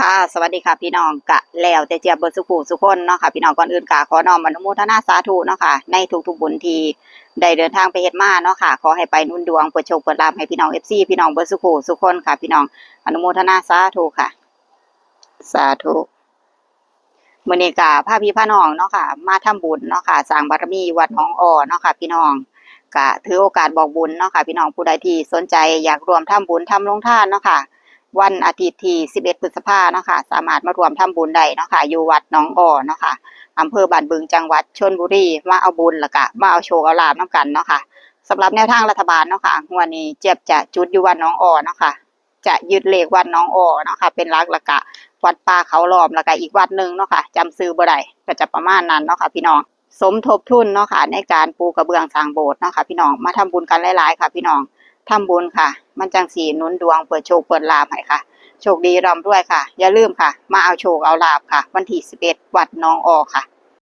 ค่ะสวัสดีค่ะพี่น้องกะแล้วแต่เจียบเบอร์สุขุสุคนเนาะค่ะพี่น้องก่อนอื่นกะขอน้อมอนุโมทนาสาธุเนาะค่ะในทุกๆบุญทีได้เดินทางไปเฮ็ดมาเนาะค่ะขอให้ไปนุ่นดวงเปิดโชคเปิดลาภให้พี่น้อง FC พี่น้องเบอร์สุขุสุคนค่ะ พี่น้องอนุโมทนาสาธุค่ะ สาธุมือนี้กะพาพี่พาน้องเนาะค่ะ มาทำบุญเนาะค่ะสร้างบารมีวัดหนองอ้อเนาะค่ะ พี่น้องกะถือโอกาสบอกบุญเนาะค่ะ พี่น้องผู้ใดที่สนใจอยากรวมทำบุญทำลงทานเนาะค่ะ วันอาทิตย์ที่ 11 พฤษภาเนาะค่ะ สามารถมารวมทำบุญได้เนาะค่ะ อยู่วัดหนองอ้อเนาะค่ะอำเภอบ้านบึงจังหวัดชลบุรี มาเอาบุญล้วก็มาเอาโชคเอาลาบน้ำกันเนาะค่ะ สำหรับแนวทางรัฐบาลเนาะค่ะงวันนี้เจ็บจะจุดอยู่วัดหนองอ้อเนาะค่ะ จะยึดเลขวัดหนองอ้อเนาะค่ะ เป็นหลักล้วก็วัดป่าเขาล้อมล้วก็อีกวัดหนึ่งเนาะค่ะจำซื้อบ่ได้ก็จะประมาณนั้นเนาะค่ะพี่น้องสมทบทุนเนาะค่ะในการปูกระเบื้องสร้างโบสถ์เนาะค่ะพี่น้องมาทำบุญกันหลายๆ ค่ะพี่น้อง ทำบุญค่ะ มันจังสีนุนดวงเปิดโชคเปิดลาภให้ค่ะ โชคดีร่ำรวยค่ะ อย่าลืมค่ะ มาเอาโชคเอาลาบค่ะ วันที่11วัดน้องออค่ะ